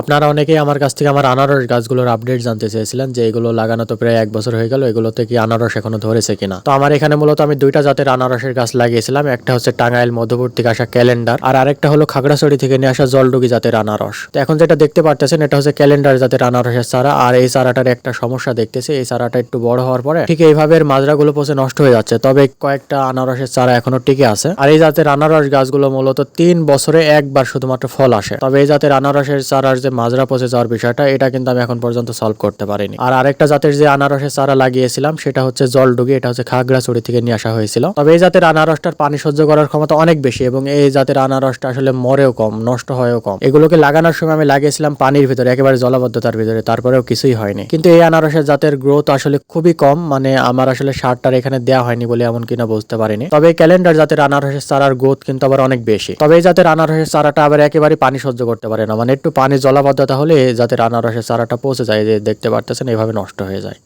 আপনারা অনেকেই আমার কাছ থেকে আমার আনারস গাছগুলোর আপডেট জানতে চেয়েছিলেন যে এগুলো লাগানো তো প্রায় এক বছর হয়ে গেল, এগুলোতে কি আনারস এখনও ধরেছে কিনা? তো আমার এখানে মূলত আমি দুইটা জাতের আনারসের গাছ লাগিয়েছিলাম, একটা হচ্ছে টাঙ্গাইল মধ্যপুর থেকে আসা ক্যালেন্ডার আর আরেকটা হলো খাগড়াছড়ি থেকে নিয়ে আসা জলডুগি জাতের আনারস। তো এখন যেটা দেখতে পারতেছেন, এটা হচ্ছে ক্যালেন্ডার জাতের আনারসের চারা আর এই চারাটার একটা সমস্যা দেখতেছে, এই চারাটা একটু বড় হওয়ার পরে ঠিক এইভাবে এর মাজরাগুলো পচে নষ্ট হয়ে যাচ্ছে, তবে কয়েকটা আনারসের চারা এখনও টিকে আছে। আর এই জাতের আনারস গাছগুলো মূলত তিন বছরে একবার শুধুমাত্র ফল আসে, তবে এই জাতের আনারসের চারার যে মাজরা পচে যাওয়ার বিষয়টা, এটা কিন্তু আমি এখন পর্যন্ত সলভ করতে পারিনি। আর আরেকটা জাতের যে আনারসের চারা লাগিয়েছিলাম, সেটা হচ্ছে জলডুগি, এটা হচ্ছে খাগড়াছড়ি থেকে নিয়ে আসা হয়েছিল। তবে এই জাতের আনারসটার পানি সহ্য করার ক্ষমতা অনেক বেশি এবং এই জাতের আনারসটা আসলে মরেও কম, নষ্ট হয়েও কম। এগুলোকে লাগানোর সময় আমি লাগিয়েছিলাম পানির ভিতরে, একেবারে জলাবদ্ধতার ভিতরে, তারপরেও কিছুই হয়নি। কিন্তু এই আনারসের জাতের গ্রোথ আসলে খুবই কম মানে আমার আসলে সারটার এখানে দেওয়া হয়নি বলে এমন কিনা বুঝতে পারিনি। তবে ক্যালেন্ডার জাতের আনারসের চারার গ্রোথ কিন্তু আবার অনেক বেশি। তবে এই জাতের আনারসের চারাটা আবার একেবারে পানি সহ্য করতে পারে না মানে একটু পানি জলাবদ্ধতা হলে যাতে আনারসের চারাটা পৌঁছে যায় যে দেখতে পারতেছেন এভাবে নষ্ট হয়ে যায়।